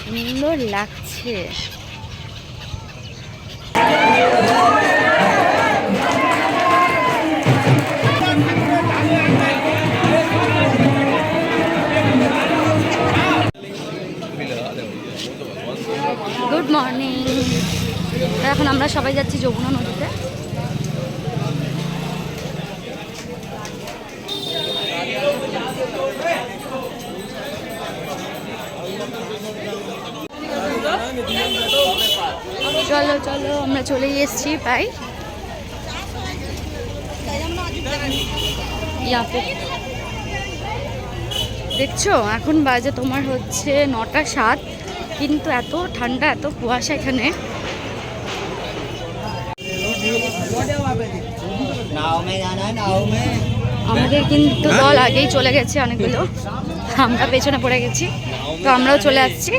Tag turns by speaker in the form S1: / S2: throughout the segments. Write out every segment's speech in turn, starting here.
S1: সুন্দর লাগছে। Good morning এখন আমরা সবাই যাচ্ছি যমুনা নদীতে। চলো আমরা চলে এসেছি ভাই দেখছ এখন বাজে তোমার হচ্ছে নটা সাত কিন্তু এত ঠান্ডা এত কুয়াশা এখানে। আমাদের কিন্তু দল আগেই চলে গেছে অনেকগুলো। আমরা পেছনে পড়ে গেছি তো আমরাও চলে আসছি।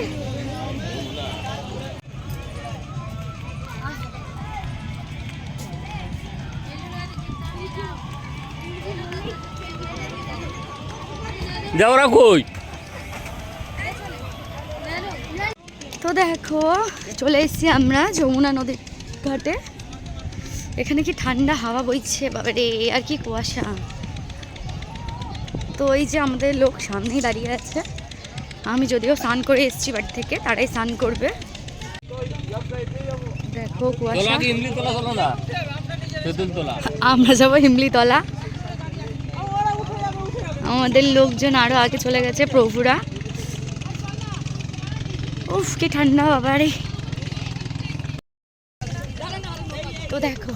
S2: দেওরা কই?
S1: তো দেখো চলে এসেছি আমরা যমুনা নদীর ঘাটে। এখানে কি ঠান্ডা হাওয়া বইছে? বাবারে আর কি কুয়াশা। তো এই যে আমাদের লোক সামনেই দাঁড়িয়ে আছে। আমি যদিও স্নান করে এসেছি বাড়ি থেকে তারাই স্নান করবে। দেখো কুয়াশা। আমরা যাব হিমলিতলা আমাদের লোকজন আরও আগে চলে গেছে, প্রভুরা। উফ, কি ঠান্ডা, বাবারে। তো দেখো,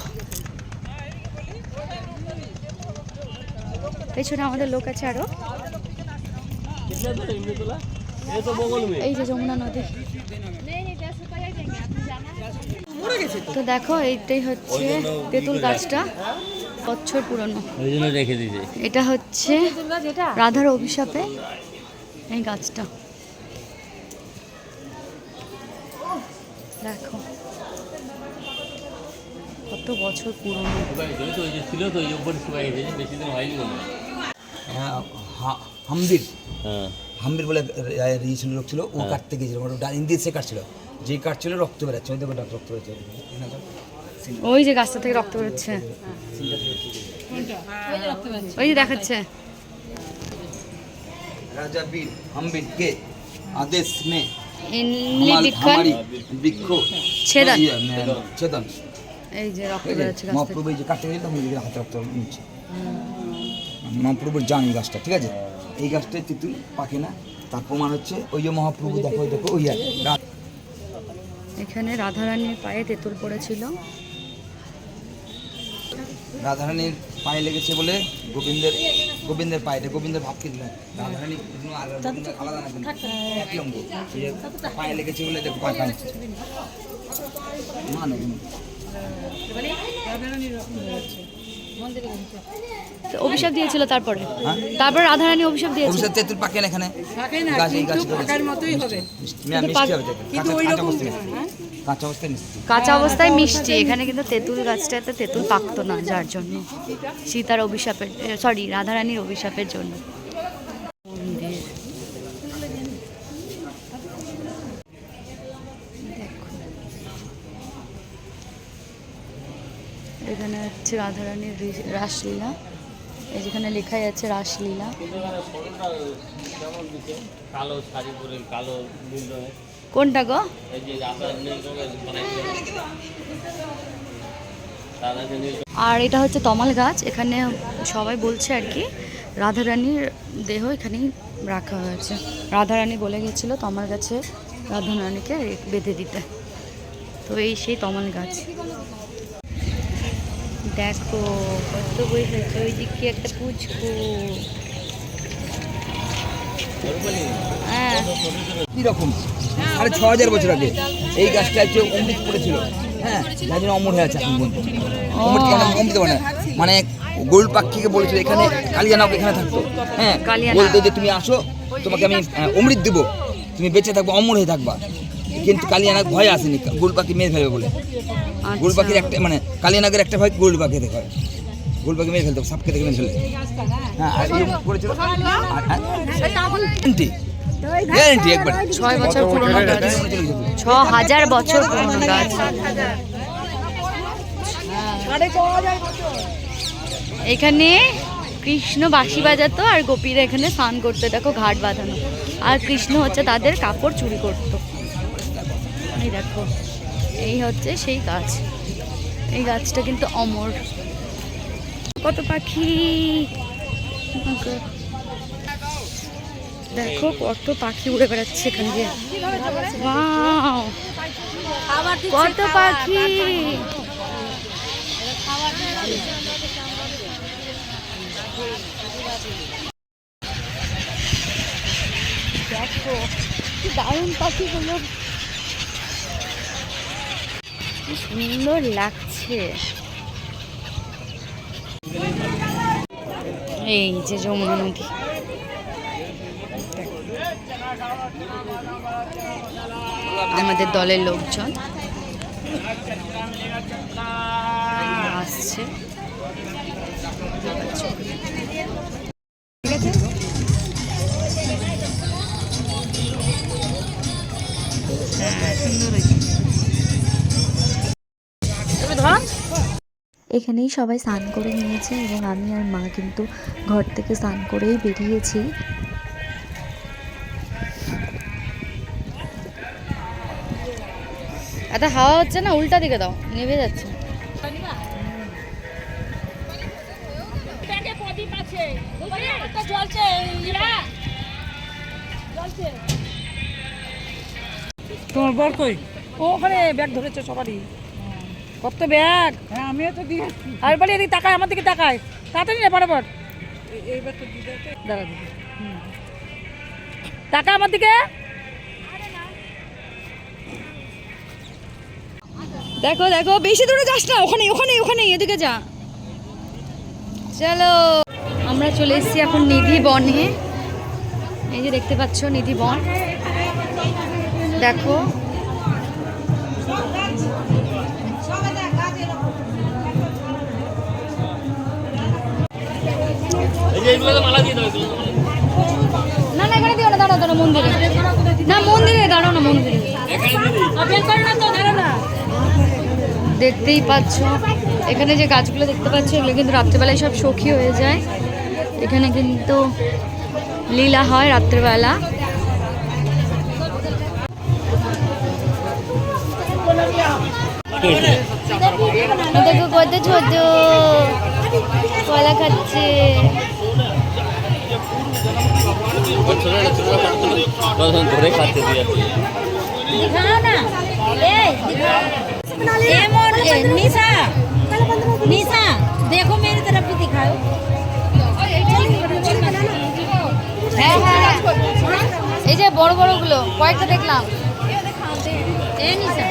S1: পেছনে আমাদের লোক আছে
S2: আরও।
S1: এই যে যমুনা নদী। তো দেখো, এইটাই হচ্ছে তেঁতুল গাছটা। বছর পুরনো।
S2: ওই জন্য রেখে দিয়েছে।
S1: এটা হচ্ছে রাধার অভিশাপে এই গাছটা। দেখো। কত বছর পুরনো।
S2: ছিল তো ওই যে উপরে শুকাই গেছে বেশি দিন হয়নি মনে হ্যাঁ,
S3: হ্যাঁ হামবির। বলে ইয়ে ছিল লোক ছিল ও কাটতে গেছিল মানে ডাইন দিয়ে সে কাটছিল। যে কাটছিল রক্ত বেরাচ্ছে ওই দেখো রক্ত বেরোচ্ছে।
S1: ওই যে গাছটা থেকে রক্ত বেরোচ্ছে। ওই যে দেখাচ্ছে। রাজা
S3: বীর আদেশ মে
S1: এই যে রক্ত বেরোচ্ছে
S3: মহাপ্রভু যে তখন হাতে রক্ত নিচ্ছে। মহাপ্রভুর জানি গাছটা ঠিক আছে? এই গাছটায় তিতুল পাখি না তার প্রমাণ হচ্ছে ওই যে মহাপ্রভু দেখো দেখো ওই
S1: এখানে রাধারানীর পায়ে তেঁতুল পড়েছিল।
S3: রাধারানীর পায়ে লেগেছে বলে গোবিন্দের গোবিন্দের পায়ে এটা গোবিন্দের ভাব কিন্তু নয়। রাধারানী আলাদা না কিন্তু একই অঙ্গ। পায়ে লেগেছে বলে দেখো পায়ে কাঁদছে মানে
S1: তো অভিশাপ দিয়েছিল তারপরে।
S3: হ্যাঁ?
S1: তারপর রাধারানী অভিশাপ দিয়েছিল।
S3: অভিশাপ তেঁতুল পাকে না এখানে? পাকে না কিন্তু পাকার মতোই হবে। মিষ্টি।
S1: পাক-
S3: হবে দেখো। কাঁচা কাঁচা অবস্থায় কাঁচা অবস্থায় মিষ্টি।
S1: কাঁচা অবস্থায় মিষ্টি। এখানে কিন্তু তেঁতুল গাছটাতে তেঁতুল পাকতো না যার জন্য। সীতার অভিশাপের সরি রাধারানীর অভিশাপের জন্য মন্দির। দেখো। এখানে হচ্ছে রাধারানীর রাসলীলা। এই যেখানে লেখাই আছে রাসলীলা। কোনটা গো?
S2: নীল
S1: আর এটা হচ্ছে তমাল গাছ। এখানে সবাই বলছে আর কি রাধারানীর দেহ এখানেই রাখা হয়েছে। রাধারানী বলে গেছিল তমাল গাছে রাধারানীকে বেঁধে দিতে। তো এই সেই তমাল গাছ। দেখো কত বই হয়েছে ওই দিক কি একটা পুচকু। হ্যাঁ।
S3: কীরকম? সাড়ে ছ হাজার বছর আগে। এই গাছটা অমৃত পড়েছিল। হ্যাঁ যার জন্য অমর হয়ে আছে অমৃত অমৃত মানে মানে গোল পাখিকে বলেছিল এখানে কালিয়ানাও এখানে থাকতো। হ্যাঁ। বলতো যে তুমি আসো তোমাকে আমি অমৃত দেবো। তুমি বেঁচে থাকব অমর হয়ে থাকবা। কিন্তু কালিয়ানাগ ভয় আসেনি গোল পাখি মেরে ফেলবে বলে। গোল
S1: আচ্ছা।
S3: পাখির একটা মানে কালিয়ানাগের একটা ভয় গোল পাখি দেখে গোল পাখি মেরে ফেলতো সাপকে দেখে মেরে ফেলে হ্যাঁ আর করেছিল। গ্যারেন্টি। একবার।
S1: ছয় বছর পুরনো গাছ ছ হাজার বছর পুরনো গাছ এখানে কৃষ্ণ বাঁশি বাজাতো আর গোপীরা এখানে স্নান করতে দেখো ঘাট বাঁধানো। আর কৃষ্ণ হচ্ছে তাদের কাপড় চুরি করতো। এই দেখো, এই হচ্ছে সেই গাছ। এই গাছটা কিন্তু অমর। কত পাখি? দেখো কত পাখি উড়ে বেড়াচ্ছে এখান দিয়ে! কত পাখি! দেখো দারুণ পাখিগুলো। কি সুন্দর লাগছে। এই যে যমুনা নদী আমাদের দলের লোকজন। আসছে।
S4: এখানেই সবাই স্নান করে নিয়েছে এবং আমি আর মা কিন্তু ঘর থেকে স্নান করেই বেরিয়েছি।
S1: এত হাওয়া হচ্ছে না উল্টা দিকে দাও নেমে যাচ্ছে।
S5: তোমার বর কই? ওখানে ব্যাগ ধরেছে সবারই। কত ব্যাগ? হ্যাঁ আমিও তো দিয়ে আর বলি এদিকে তাকায় আমার দিকে তাকায়। তাড়াতাড়ি না বরাবর দাঁড়া দিদি। হুম। আমার দিকে।
S1: দেখো দেখো বেশি দূরে যাস না ওখানে ওখানে ওখানে এদিকে যা। চলো। আমরা চলে এসেছি এখন নিধি বনে। এই যে দেখতে পাচ্ছ নিধি বন। দেখো। না না এখানে দিও না দাঁড়াও দাঁড়াও মন্দিরে। না মন্দিরে দাঁড়াও না মন্দিরে। দেখতেই পাচ্ছ এখানে যে গাছগুলো দেখতে পাচ্ছ এগুলো কিন্তু রাত্রেবেলায় সব সখী হয়ে যায়। এখানে কিন্তু লীলা হয় রাত্রেবেলা। দেখো কত ছোট। কলা খাচ্ছে।
S2: ছোট ছোট ছোট ধরে খাচ্ছে দিয়ে
S6: दिखाओ ना ए ए मोर ए, निशा निशा देखो मेरी तरफ भी दिखाओ
S1: হ্যাঁ হ্যাঁ এই যে বড় বড়গুলো কয়েকটা দেখলাম
S6: ए निशा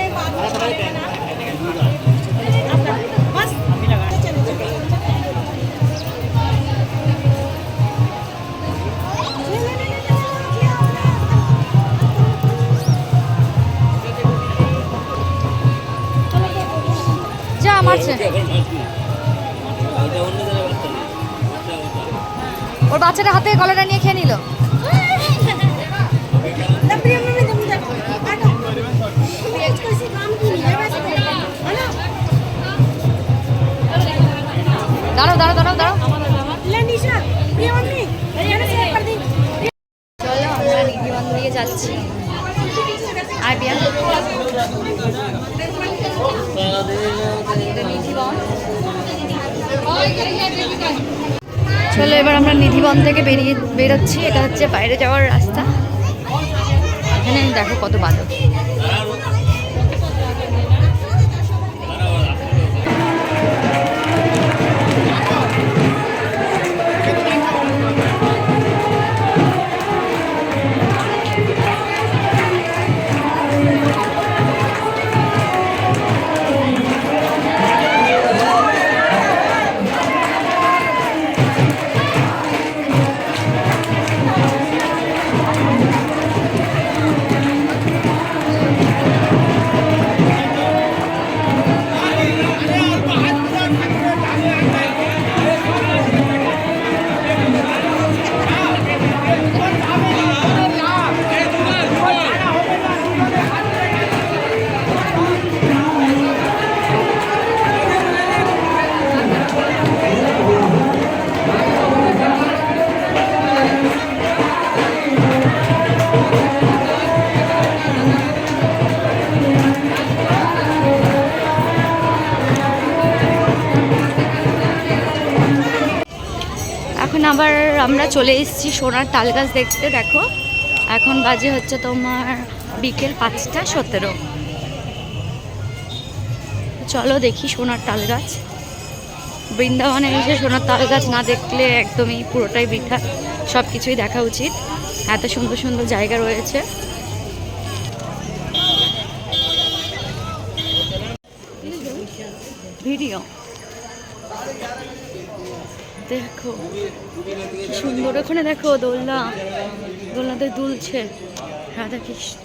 S1: মারছে ওর বাচ্চাটা হাতে কলাটা নিয়ে খেয়ে নিল। দাঁড়াও দাঁড়াও দাঁড়াও দাঁড়াও। চলো আমরা নিধিবন দিয়ে যাচ্ছি। আর বিয়া। চলো, এবার আমরা নিধিবন থেকে বেরিয়ে বেরোচ্ছি। এটা হচ্ছে বাইরে যাওয়ার রাস্তা। এখানে দেখো কত বাদক এবার আমরা চলে এসেছি সোনার তাল গাছ দেখতে, দেখো। এখন বাজে হচ্ছে তোমার বিকেল পাঁচটা সতেরো। চলো দেখি সোনার তাল গাছ। বৃন্দাবনে এসে সোনার তাল গাছ না দেখলে একদমই পুরোটাই বৃথা। সব কিছুই দেখা উচিত। এত সুন্দর সুন্দর জায়গা রয়েছে। ভিডিও। দেখো সুন্দর। ওখানে দেখো দোলনা, দোলনাতে দুলছে রাধা কৃষ্ণ।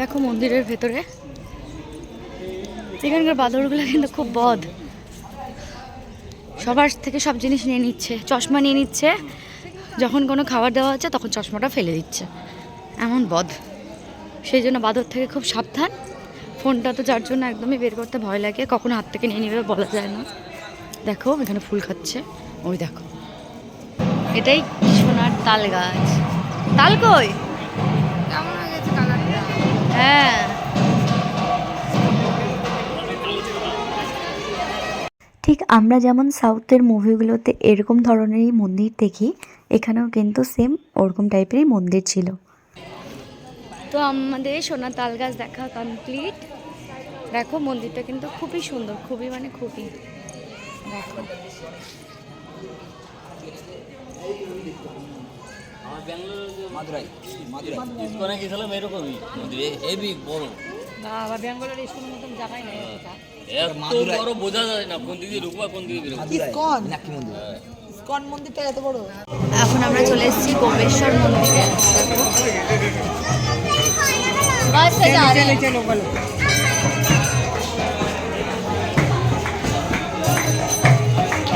S1: দেখো মন্দিরের ভেতরে। এখানকার বাদরগুলো কিন্তু খুব বদ সবার থেকে সব জিনিস নিয়ে নিচ্ছে, চশমা নিয়ে নিচ্ছে। যখন কোনো খাবার দেওয়া হচ্ছে, তখন চশমাটা ফেলে দিচ্ছে। এমন বদ। সেই জন্য বাদর থেকে খুব সাবধান। ফোনটা তো যার জন্য একদমই বের করতে ভয় লাগে, কখন হাত থেকে নিয়ে নেবে বলা যায় না। দেখো, এখানে ফুল খাচ্ছে। ওই দেখো। এটাই সোনার তাল গাছ। তাল কই?
S4: ঠিক আমরা যেমন সাউথের মুভিগুলোতে এরকম ধরনেরই মন্দির দেখি এখানেও কিন্তু সেম ওরকম টাইপেরই মন্দির ছিল।
S1: তো আমাদের সোনার তাল গাছ দেখা কমপ্লিট দেখো মন্দিরটা কিন্তু খুবই সুন্দর খুবই মানে খুবই। দেখো।
S3: মাদুরাই মাদুরাই।
S2: ইসকনে গেছিলাম এরকমই। হেভি বড়
S5: বাবা বেঙ্গলের স্কুলের মতন জায়গায় নেই
S1: এখন আমরা চলে এসেছি গোবেশ্বর মন্দিরে।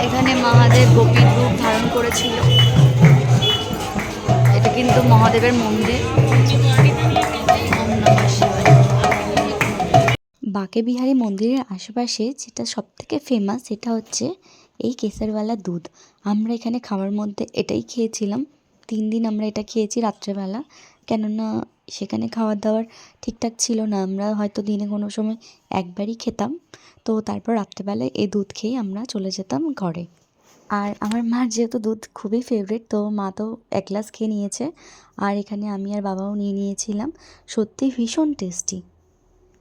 S1: এখানে মহাদেব গোপীর রূপ ধারণ করেছিল। এটা কিন্তু মহাদেবের মন্দির।
S4: বাঁকে বিহারী মন্দিরের আশেপাশে যেটা সব থেকে ফেমাস সেটা হচ্ছে এই কেসারওয়ালা দুধ। আমরা এখানে খাওয়ার মধ্যে এটাই খেয়েছিলাম। তিন দিন আমরা এটা খেয়েছি রাত্রেবেলা। কেননা সেখানে খাবার দাওয়ার ঠিকঠাক ছিল না। আমরা হয়তো দিনে কোনো সময় একবারই খেতাম। তো তারপর রাত্রেবেলায় এই দুধ খেয়ে আমরা চলে যেতাম ঘরে। আর আমার মার যেহেতু দুধ খুবই ফেভারিট তো মা তো এক গ্লাস খেয়ে নিয়েছে। আর এখানে আমি আর বাবাও নিয়ে নিয়েছিলাম। সত্যি ভীষণ টেস্টি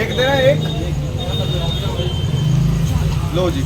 S7: एक देना एक लो जी